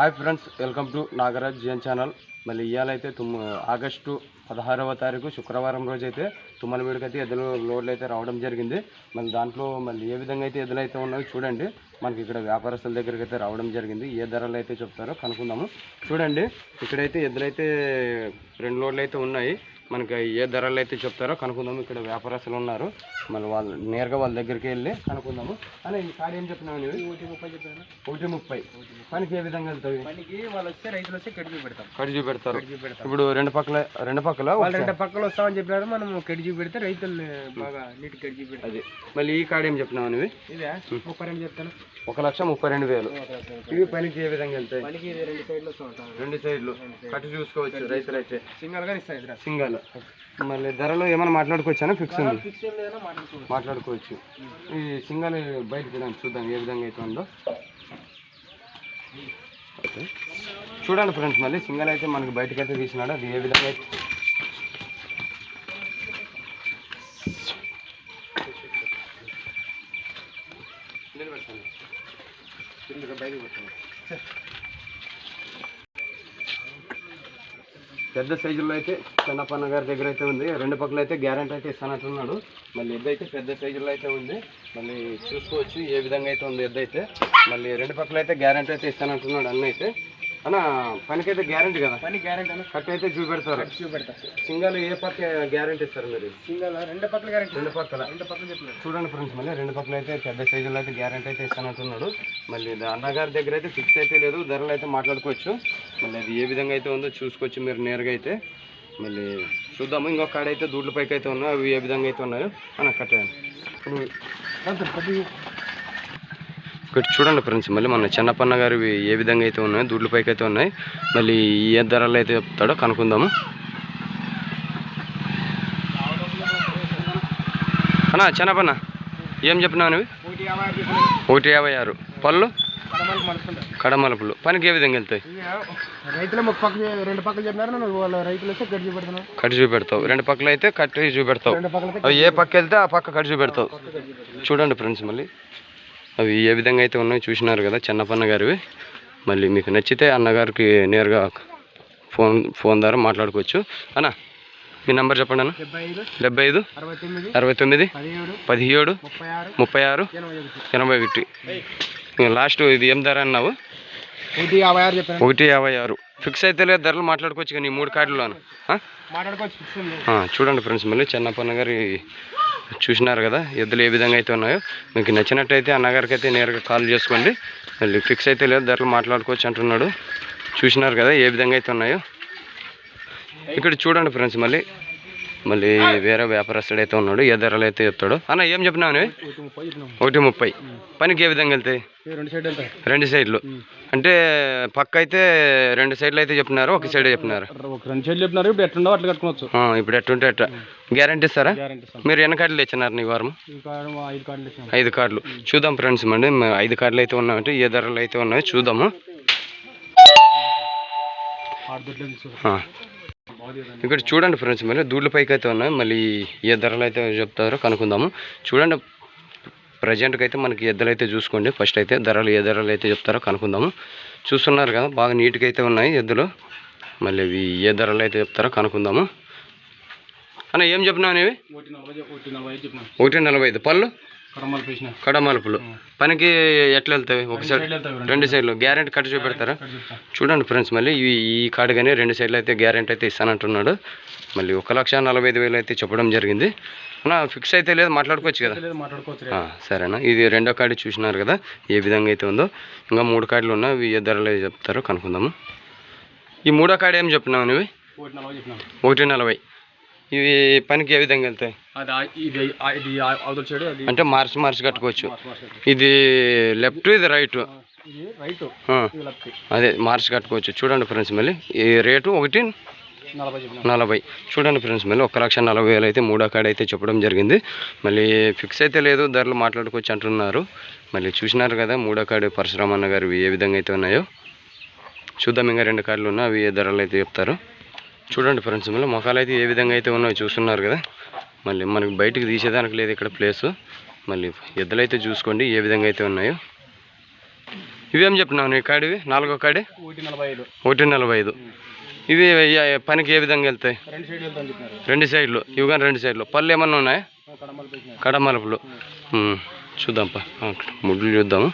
Hi friends welcome to Nagaraj GN channel. మళ్ళీ ఇవాళైతే తుమ్ August పదహారవ తారీఖు శుక్రవారం రోజు అయితే తుమ్మలమీడికి అయితే ఎద్దులు లోడ్లు అయితే రావడం జరిగింది. మళ్ళీ దాంట్లో మళ్ళీ ఏ విధంగా అయితే ఎద్దులు అయితే ఉన్నాయో చూడండి. మనకి ఇక్కడ వ్యాపారస్తుల దగ్గరికి అయితే రావడం జరిగింది. ఏ ధరలు అయితే చెప్తారో కనుక్కుందాము. చూడండి ఇక్కడైతే ఎద్దులైతే రెండు లోడ్లు అయితే ఉన్నాయి. మనకి ఏ ధరలు అయితే చెప్తారో కనుక్కుందాము ఇక్కడ వ్యాపారస్తులు ఉన్నారు. మళ్ళీ వాళ్ళు నేరుగా వాళ్ళ దగ్గరికి వెళ్ళి కనుక్కుందాము. అని ఈ కాడ ఏం చెప్తున్నావు నువ్వు ఒకటి ముప్పై చెప్పాను ఒకటి ముప్పై. పనికి ఏ విధంగా వెళ్తాయి పనికి వాళ్ళు వస్తే రైతులు వస్తే కడిగి పెడతాం. కడి చూపెడతారు కడిగి పెడతాం. ఇప్పుడు రెండు పక్కల రెండు పక్కల వాళ్ళు రెండు పక్కలు వస్తామని చెప్పినారు. మనం కడిగి పెడితే రైతుల్ని బాగా నీట్ కడిగి పెడతాం. అది. మళ్ళీ ఈ కాడ ఏం చెప్పినావు నువ్వు ఇదే ముప్పై రెండు చెప్తాను ఒక లక్ష ముప్పై రెండు వేలు. ఇవి పనికి ఏ విధంగా వెళ్తాయి? రెండు సైడ్లు రెండు సైడ్లు. కట్టు చూసుకోవచ్చు రైతులు అయితే సింగల్గా ఇస్తాయి సింగల్. మళ్ళీ ధరలు ఏమైనా మాట్లాడుకోవచ్చా? ఫిక్స్ ఉంది. ఫిక్స్ మాట్లాడుకోవచ్చు. మాట్లాడుకోవచ్చు. ఈ సింగల్ బయటకు రండి చూద్దాం ఏ విధంగా అయితే ఉందో. ఓకే. చూడండి ఫ్రెండ్స్ మళ్ళీ సింగల్ అయితే మనకి బయటకు అయితే తీసినాడు. అది ఏ విధంగా అయితే బయటకు పెట్టండి. పెద్ద సైజుల్లో అయితే చిన్నపన్న గారి దగ్గర అయితే ఉంది. రెండు పక్కల అయితే గ్యారంటీ అయితే ఇస్తానంటున్నాడు. మళ్ళీ ఎద్దు పెద్ద సైజుల్లో అయితే ఉంది. మళ్ళీ చూసుకోవచ్చు ఏ విధంగా అయితే ఉంది ఎద్దు మళ్ళీ రెండు పక్కల అయితే గ్యారంటీ అయితే ఇస్తానంటున్నాడు అన్న అయితే. అన్న పనికైతే గ్యారంటీ కదా? పని గ్యారెంటీ అన్న. కట్ అయితే చూపెడతారు. చూపెడతా సింగల్ ఏ పక్క గ్యారంటీ ఇస్తారు మీరు? సింగల్ రెండు పక్కల గ్యారెంటీ రెండు పక్కల. రెండు పక్కలు చెప్పినారు చూడండి ఫ్రెండ్స్ మళ్ళీ రెండు పక్కల అయితే పెద్ద సైజులో అయితే గ్యారంటీ అయితే ఇస్తానంటున్నాడు. మళ్ళీ అన్నగారి దగ్గర అయితే ఫిక్స్ అయితే లేదు ధరలు అయితే మాట్లాడుకోవచ్చు. మళ్ళీ అది ఏ విధంగా అయితే ఉందో చూసుకోవచ్చు మీరు నేరుగా అయితే. మళ్ళీ చూద్దాము ఇంకొక కాడ అయితే దూడ్ల పైకి అయితే ఉన్నాయో అవి ఏ విధంగా అయితే ఉన్నాయో. అని కట్టండి ఇక్కడ చూడండి ఫ్రెండ్స్ మళ్ళీ మన చిన్నపన్న గారు ఏ విధంగా అయితే ఉన్నాయో దూడ్ల పైకి అయితే ఉన్నాయి. మళ్ళీ ఏ ధరలు అయితే చెప్తాడో కనుక్కుందాము. అన్నా చిన్నపన్న ఏం చెప్పినావు నువ్వు? ఒకటి యాభై ఆరు. పళ్ళు? కడమలుపులు పనికి ఏ విధంగా వెళ్తాయి? కట్టి చూపెడతావు. రెండు పక్కలు అయితే కట్టి చూపెడతావు. ఏ పక్క వెళ్తే ఆ పక్క కట్టి చూపెడతావు. చూడండి ఫ్రెండ్స్ మళ్ళీ. అవి ఏ విధంగా అయితే ఉన్నాయో చూసినారు కదా చిన్నపన్న గారివి. మళ్ళీ మీకు నచ్చితే అన్నగారికి నేరుగా ఫోన్ ఫోన్ ద్వారా మాట్లాడుకోవచ్చు. అన్న మీ నెంబర్ చెప్పండి అన్న. డెబ్బై ఐదు అరవై తొమ్మిది పదిహేడు ముప్పై ఆరు ఎనభై ఒకటి. లాస్ట్ ఇది ఏం ధర అన్నావు? ఒకటి యాభై ఆరు ఫిక్స్ అయితే లేదు ధరలు మాట్లాడుకోవచ్చు కానీ మూడు కార్డులోను? చూడండి ఫ్రెండ్స్ మళ్ళీ చిన్నప్పన్న గారి చూసినారు కదా ఎద్దులు ఏ విధంగా అయితే ఉన్నాయో. మీకు నచ్చినట్టయితే అన్నగారికి అయితే నేరుగా కాల్ చేసుకోండి. మళ్ళీ ఫిక్స్ అయితే లేదు ధరలు మాట్లాడుకోవచ్చు అంటున్నాడు. చూసినారు కదా ఏ విధంగా అయితే ఉన్నాయో. ఇక్కడ చూడండి ఫ్రెండ్స్ మళ్ళీ మళ్ళీ వేరే వ్యాపారస్తుడు అయితే ఉన్నాడు ఏ ధరలు అయితే చెప్తాడు. అన్న ఏం చెప్పినావు ఒకటి ముప్పై. పనికి ఏ విధంగా వెళ్తాయి? రెండు సైడ్లు. అంటే పక్క అయితే రెండు సైడ్లు అయితే చెప్పినారు ఒక సైడ్ చెప్పినారు. ఇప్పుడు ఎట్లుండో అట్లా. గ్యారంటీ ఇస్తాం. మీరు ఎన్ని కార్డులు ఇచ్చినారు నీ వారం? ఐదు కార్డులు చూద్దాం ఫ్రెండ్స్ మండి ఐదు కార్డులు అయితే ఉన్నాయంటే ఏ ధరలు అయితే ఉన్నాయో చూద్దాము. ఇక్కడ చూడండి ఫ్రెండ్స్ మళ్ళీ దూడ్ల పైకి అయితే ఉన్నాయి. మళ్ళీ ఏ ధరలు అయితే చెప్తారో కనుక్కుందాము. చూడండి ప్రజెంట్కి అయితే మనకి ఎద్దులు అయితే చూసుకోండి. ఫస్ట్ అయితే ధరలు ఏ ధరలు అయితే చెప్తారో కనుక్కుందాము. చూస్తున్నారు కదా బాగా నీట్గా అయితే ఉన్నాయి ఎద్దులు. మళ్ళీ ఇవి ఏ ధరలు అయితే చెప్తారో కనుక్కుందాము. అన్న ఏం చెప్పినావు ఇవి ఒకటి నలభై ఐదు. పళ్ళు? కడమలుపులు. పనికి ఎట్లా వెళ్తాయి? ఒక సైడ్ రెండు సైడ్లు. గ్యారెంటీ కట్టి చూపెడతారా? చూడండి ఫ్రెండ్స్ మళ్ళీ ఈ ఈ కార్డు కానీ రెండు సైడ్లు అయితే గ్యారెంటీ అయితే ఇస్తానంటున్నాడు. మళ్ళీ ఒక లక్ష నలభై ఐదు వేలు అయితే చెప్పడం జరిగింది. అన్న ఫిక్స్ అయితే లేదు మాట్లాడుకోవచ్చు కదా? సరేనా. ఇది రెండో కార్డు చూసినారు కదా ఏ విధంగా అయితే ఉందో. ఇంకా మూడు కార్డులు ఉన్నాయి ఇవి ఏ ధరలు చెప్తారో కనుక్కుందాము. ఈ మూడో కార్డు ఏం చెప్పినావు నువ్వు ఒకటి నలభై. ఇవి పనికి ఏ విధంగా వెళ్తాయి? అంటే మార్చి మార్చి కట్టుకోవచ్చు. ఇది లెఫ్ట్ ఇది రైట్? అదే మార్చి కట్టుకోవచ్చు. చూడండి ఫ్రెండ్స్ మళ్ళీ. ఈ రేటు ఒకటి? నలభై చూడండి ఫ్రెండ్స్ మళ్ళీ. ఒక లక్ష నలభై వేలు అయితే మూడో కాడ అయితే చెప్పడం జరిగింది. మళ్ళీ ఫిక్స్ అయితే లేదు. ధరలు మాట్లాడుకోవచ్చు అంటున్నారు. మళ్ళీ చూసినారు కదా మూడో కాడు పరశురామ అన్న గారు ఏ విధంగా అయితే ఉన్నాయో. చూద్దాం ఇంకా రెండు కార్డులు ఉన్నాయి అవి ఏ ధరలు అయితే చెప్తారు. చూడండి ఫ్రెండ్స్ మళ్ళీ మొఖాలు అయితే ఏ విధంగా అయితే ఉన్నాయో చూస్తున్నారు కదా. మళ్ళీ మనకి బయటికి తీసేదానికి లేదు ఇక్కడ ప్లేసు మళ్ళీ ఎద్దులు అయితే చూసుకోండి ఏ విధంగా అయితే ఉన్నాయో. ఇవేం చెప్పినావు నీ కాడివి నాలుగో కాడి? ఒకటి నలభై ఐదు. ఇవి పనికి ఏ విధంగా వెళ్తాయి? రెండు సైడ్లు ఇవి కానీ రెండు సైడ్లు పళ్ళు ఏమన్నా ఉన్నాయా? కడమలుపులు చూద్దాంపా. ముడ్లు చూద్దాము.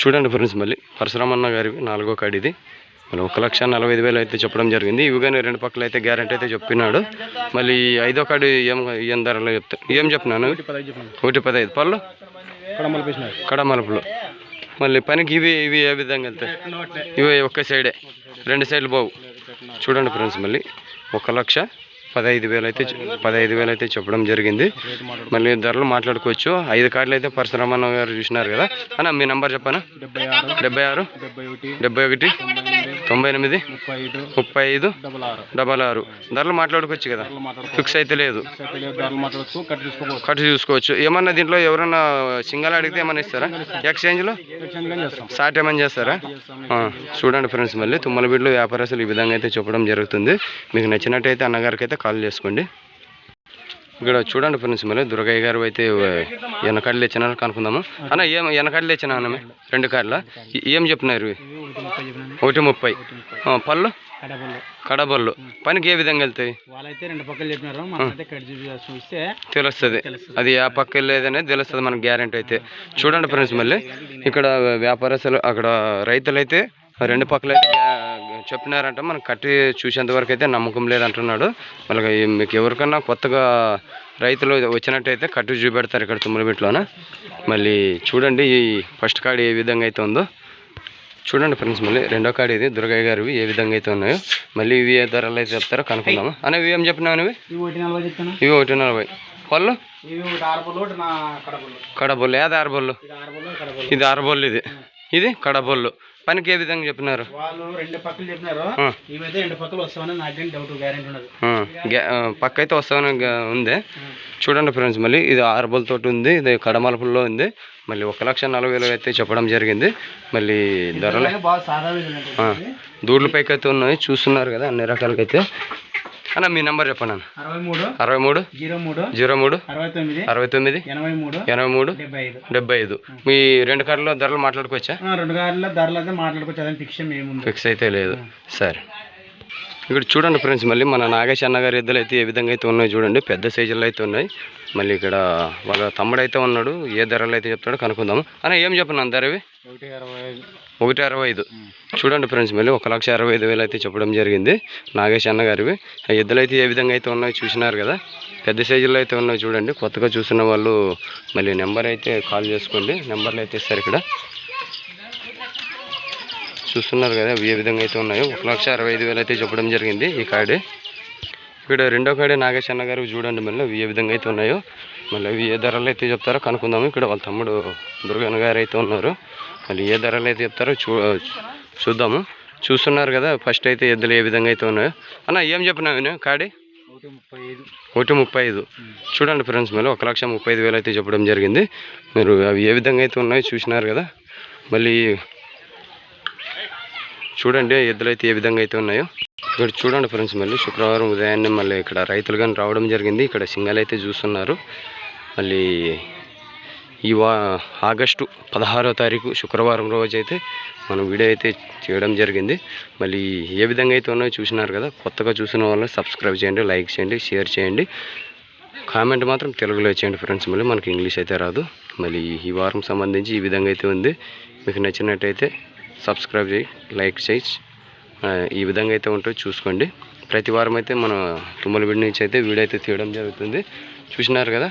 చూడండి ఫ్రెండ్స్ మళ్ళీ పరశురామన్న గారివి నాలుగో కాడి మళ్ళీ ఒక లక్ష నలభై ఐదు వేలు అయితే చెప్పడం జరిగింది. ఇవి కానీ రెండు పక్కల అయితే గ్యారంటీ అయితే చెప్పినాడు. మళ్ళీ ఐదో కాడి ఏం ఏం ధరలో చెప్తా ఏం చెప్పినాను? ఒకటి పదహైదు పళ్ళు? కడమలుపులు. మళ్ళీ పనికి ఇవి ఇవి ఏ విధంగా వెళ్తాయి ఇవి ఒక్క సైడే రెండు సైడ్లు బావు చూడండి ఫ్రెండ్స్ మళ్ళీ. ఒక లక్ష పదహైదు వేలు అయితే పదహైదు వేలు అయితే చెప్పడం జరిగింది. మళ్ళీ ధరలు మాట్లాడుకోవచ్చు. ఐదు కార్డులు అయితే పరశురామన్న గారు చూసినారు కదా. అన్న మీ నంబర్ చెప్పనా? డెబ్బై ఆరు. డెబ్బై ఆరు. డెబ్బై ఒకటి. డెబ్బై ఒకటి. తొంభై ఎనిమిది? ముప్పై ఐదు. డబల్ ఆరు. ధరలు మాట్లాడుకోవచ్చు కదా. ఫిక్స్ అయితే లేదు. కట్టు చూసుకోవచ్చు. ఏమన్నా దీంట్లో ఎవరన్నా సింగల్ అడిగితే ఏమన్నా ఇస్తారా? ఎక్స్చేంజ్లో సాట్ ఏమన్నా చేస్తారా? చూడండి ఫ్రెండ్స్ మళ్ళీ తుమ్మలబిడ్లు వ్యాపారస్తులు ఈ విధంగా అయితే చెప్పడం జరుగుతుంది. మీకు నచ్చినట్టయితే అన్నగారికి అయితే కాల్ చేసుకోండి. ఇక్కడ చూడండి ఫ్రెండ్స్ మళ్ళీ దుర్గయ్య గారు అయితే వెనకాడలు తెచ్చినారు కనుక్కుందాము. అన్న ఏం వెనకాడలు తెచ్చినా అన్న రెండు కార్డుల ఏం చెప్పినారు? ఒకటి ముప్పై. పళ్ళు? కడబళ్ళు. పనికి ఏ విధంగా వెళ్తాయి? తెలుస్తుంది. అది ఆ పక్క లేదనేది తెలుస్తుంది మనకు గ్యారెంటీ అయితే. చూడండి ఫ్రెండ్స్ మళ్ళీ. ఇక్కడ వ్యాపారస్తులు అక్కడ రైతులైతే రెండు పక్కల అయితే గ్యా- చెప్పినారంట మనకు కట్టి చూసేంత వరకు అయితే నమ్మకం లేదంటున్నాడు. మళ్ళీ మీకు ఎవరికన్నా కొత్తగా రైతులు వచ్చినట్టయితే కట్టు చూపెడతారు ఇక్కడ తుమ్మలబిట్లోన మళ్ళీ చూడండి ఈ ఫస్ట్ కార్డు ఏ విధంగా అయితే ఉందో. చూడండి ఫ్రెండ్స్ మళ్ళీ రెండో కార్డు ఇది దుర్గయ్య గారివి ఏ విధంగా అయితే ఉన్నాయో. మళ్ళీ ఇవి ఏ ధరలు అయితే చెప్తారో కనుక్కుందాము. అనే ఇవి ఏం చెప్పినావు ఇవి ఇవి ఒకటి నలభై. పళ్ళు? కడబొల్లు ఏది ఆరబొల్లు ఇది ఆరుబొల్లు ఇది ఇది కడబొల్లు. పనికి ఏ విధంగా చెప్పినారు? వాళ్ళు రెండు పక్కలు చెప్పినారు. ఆ. ఇవైతే రెండు పక్కలు వస్తామని నాకేం డౌట్ గ్యారెంటీ ఉండదు. ఆ, గ్యా- ఆ, పక్క అయితే వస్తామని ఉంది. చూడండి ఫ్రెండ్స్ మళ్ళీ ఇది ఆరబొల్ తోటి ఉంది ఇది కడమలపుల్లో ఉంది. మళ్ళీ ఒక లక్ష నలభై వేలు అయితే చెప్పడం జరిగింది. మళ్ళీ ధరలు దూడ్ల పైకి అయితే ఉన్నాయి చూస్తున్నారు కదా అన్ని రకాలకైతే. అన్న మీ నెంబర్ చెప్పండి అన్న. అరవై మూడు అరవై మూడు జీరో మూడు జీరో మూడు అరవై తొమ్మిది అరవై తొమ్మిది ఎనభై మూడు ఎనభై మూడు డెబ్బై ఐదు. డెబ్బై ఐదు. మీ రెండు కార్లలో ధరలు మాట్లాడుకోవచ్చా? ఆ, రెండు గారిలో ధరలు అయితే మాట్లాడుకోవచ్చు ఫిక్షన్ ఏముంది ఫిక్స్ అయితే లేదు. సరే. ఇక్కడ చూడండి ఫ్రెండ్స్ మళ్ళీ మన నాగేష్ అన్న గారి ఎద్దులు అయితే ఏ విధంగా అయితే ఉన్నాయి చూడండి. పెద్ద సైజుల్లో అయితే ఉన్నాయి. మళ్ళీ ఇక్కడ వాళ్ళ తమ్ముడు అయితే ఉన్నాడు. ఏ ధరలు అయితే చెప్తాడో కనుక్కుందాము. అన్న ఏం చెప్పను ధర ఇవి? ఒకటి అరవై ఒకటి అరవై ఐదు. చూడండి ఫ్రెండ్స్ మళ్ళీ ఒక లక్ష అరవై ఐదు వేలు అయితే చెప్పడం జరిగింది. నాగేష్ అన్న గారివి. ఆ ఎద్దులు అయితే ఏ విధంగా అయితే ఉన్నాయో చూసినారు కదా. పెద్ద సైజుల్లో అయితే ఉన్నాయి చూడండి. కొత్తగా చూసిన వాళ్ళు మళ్ళీ నెంబర్ అయితే కాల్ చేసుకోండి. నెంబర్లు అయితే ఇస్తారు ఇక్కడ. చూస్తున్నారు కదా ఏ విధంగా అయితే ఉన్నాయో. ఒక లక్ష అరవై ఐదు వేలు అయితే చెప్పడం జరిగింది ఈ కాడే. ఇక్కడ రెండో కాడే నాగేష్ అన్న గారు చూడండి మళ్ళీ ఏ విధంగా అయితే ఉన్నాయో. మళ్ళీ ఏ ధరలు అయితే చెప్తారో కనుక్కుందాము. ఇక్కడ వాళ్ళ తమ్ముడు దుర్గన్ గారు అయితే ఉన్నారు. మళ్ళీ ఏ ధరలు అయితే చెప్తారో చూ చూద్దాము. చూస్తున్నారు కదా ఫస్ట్ అయితే ఎద్దులు ఏ విధంగా అయితే ఉన్నాయో. అన్న ఏం చెప్పినావు నేను కాడి? ఒకటి ముప్పై ఐదు. ఒకటి ముప్పై ఐదు. చూడండి ఫ్రెండ్స్ మళ్ళీ ఒక లక్ష ముప్పై ఐదు వేలు అయితే చెప్పడం జరిగింది. మీరు అవి ఏ విధంగా అయితే ఉన్నాయో చూసినారు కదా. మళ్ళీ చూడండి ఎద్దులు అయితే ఏ విధంగా అయితే ఉన్నాయో. ఇక్కడ చూడండి ఫ్రెండ్స్ మళ్ళీ శుక్రవారం ఉదయాన్నే మళ్ళీ ఇక్కడ రైతులు కానీ రావడం జరిగింది. ఇక్కడ సింగల్ అయితే చూస్తున్నారు. మళ్ళీ ఈ వా ఆగస్టు పదహారో తారీఖు శుక్రవారం రోజు అయితే మనం వీడియో అయితే చేయడం జరిగింది. మళ్ళీ ఏ విధంగా అయితే ఉన్నాయో చూసినారు కదా కొత్తగా చూసిన వాళ్ళు సబ్స్క్రైబ్ చేయండి లైక్ చేయండి షేర్ చేయండి. కామెంట్ మాత్రం తెలుగులో చేయండి ఫ్రెండ్స్ మళ్ళీ మనకి ఇంగ్లీష్ అయితే రాదు. మళ్ళీ ఈ వారం సంబంధించి ఈ విధంగా అయితే ఉంది. మీకు నచ్చినట్టయితే సబ్స్క్రైబ్ చేయి లైక్ చేయి. ఈ విధంగా అయితే ఉంటుంది చూసుకోండి. ప్రతి వారం అయితే మన తుమ్మలబిడి నుంచి అయితే వీడియో అయితే తీయడం జరుగుతుంది. చూసినారు కదా